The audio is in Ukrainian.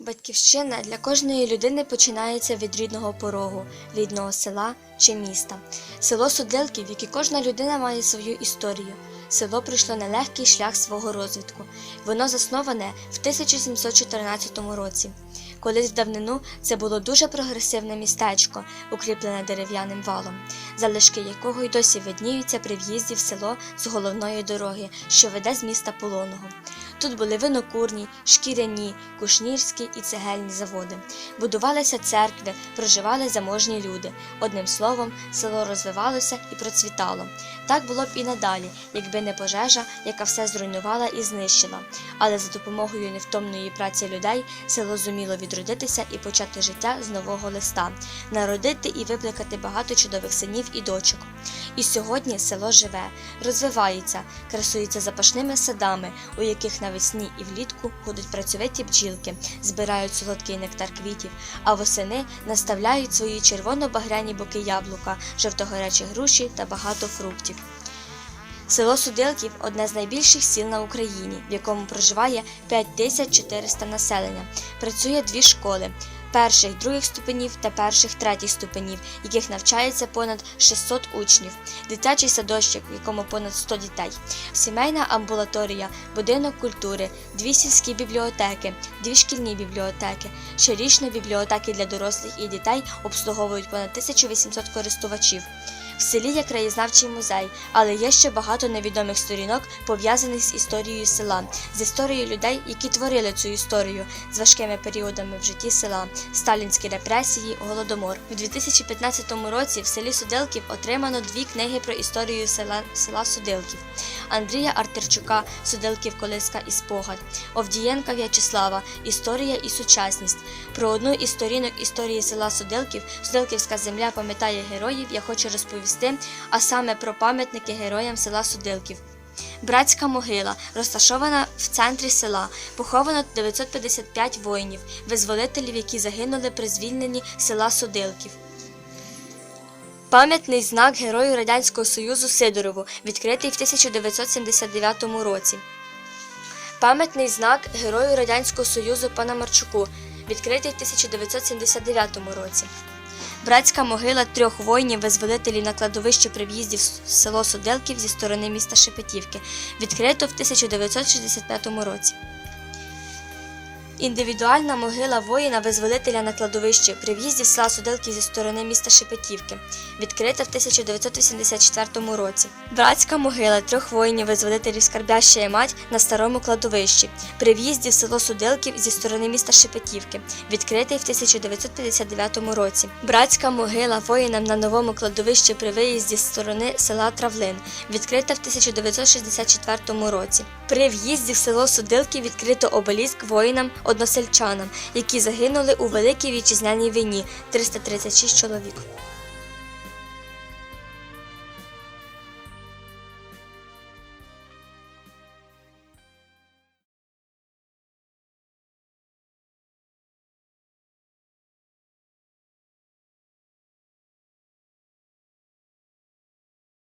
Батьківщина для кожної людини починається від рідного порогу, рідного села чи міста. Село Судилки, в яке кожна людина має свою історію. Село пройшло нелегкий шлях свого розвитку. Воно засноване в 1714 році. Колись в давнину це було дуже прогресивне містечко, укріплене дерев'яним валом, залишки якого й досі видніються при в'їзді в село з головної дороги, що веде з міста Полоного. Тут були винокурні, шкіряні, кушнірські і цегельні заводи. Будувалися церкви, проживали заможні люди. Одним словом, село розвивалося і процвітало. Так було б і надалі, якби не пожежа, яка все зруйнувала і знищила. Але за допомогою невтомної праці людей село зуміло відродитися і почати життя з нового листа, народити і виплакати багато чудових синів і дочок. І сьогодні село живе, розвивається, красується запашними садами, у яких навесні і влітку ходять працьовиті бджілки, збирають солодкий нектар квітів, а восени наставляють свої червоно-багряні боки яблука, жовтогорячі груші та багато фруктів. Село Судилків одне з найбільших сіл на Україні, в якому проживає 5400 населення. Працює дві школи перших других ступенів та перших третіх ступенів, яких навчається понад 600 учнів, дитячий садочок, в якому понад 100 дітей, сімейна амбулаторія, будинок культури, дві сільські бібліотеки, дві шкільні бібліотеки. Щорічно бібліотеки для дорослих і дітей обслуговують понад 1800 користувачів. В селі є краєзнавчий музей, але є ще багато невідомих сторінок, пов'язаних з історією села, з історією людей, які творили цю історію, з важкими періодами в житті села, сталінські репресії, голодомор. У 2015 році в селі Судилків отримано дві книги про історію села, села Судилків. Андрія Артерчука Судилків Колиска і спогад, Овдієнка В'ячеслава Історія і сучасність. Про одну із сторінок історії села Судилків Судилківська земля пам'ятає героїв. Я хочу розповісти, а саме про пам'ятники героям села Судилків. Братська могила розташована в центрі села. Поховано 955 воїнів, визволителів, які загинули при звільненні села Судилків. Пам'ятний знак Герою Радянського Союзу Сидорову, відкритий в 1979 році. Пам'ятний знак Герою Радянського Союзу Панамарчуку, відкритий в 1979 році. Братська могила трьох воїнів-визволителів на кладовищі при в'їзді в село Суделків зі сторони міста Шепетівки, відкрито в 1965 році. Індивідуальна могила воїна-визволителя на кладовищі при в'їзді села Суделків зі сторони міста Шепетівки, відкрита в 1984 році. Братська могила трьох воїнів-визволителів Скарбяща мать на старому кладовищі при в'їзді в село Суделків зі сторони міста Шепетівки, відкритий в 1959 році. Братська могила воїнам на новому кладовищі при виїзді з сторони села Травлин, відкрита в 1964 році. При в'їзді в село Судилки відкрито обеліск воїнам односельчанам, які загинули у Великій Вітчизняній війні 336 чоловік.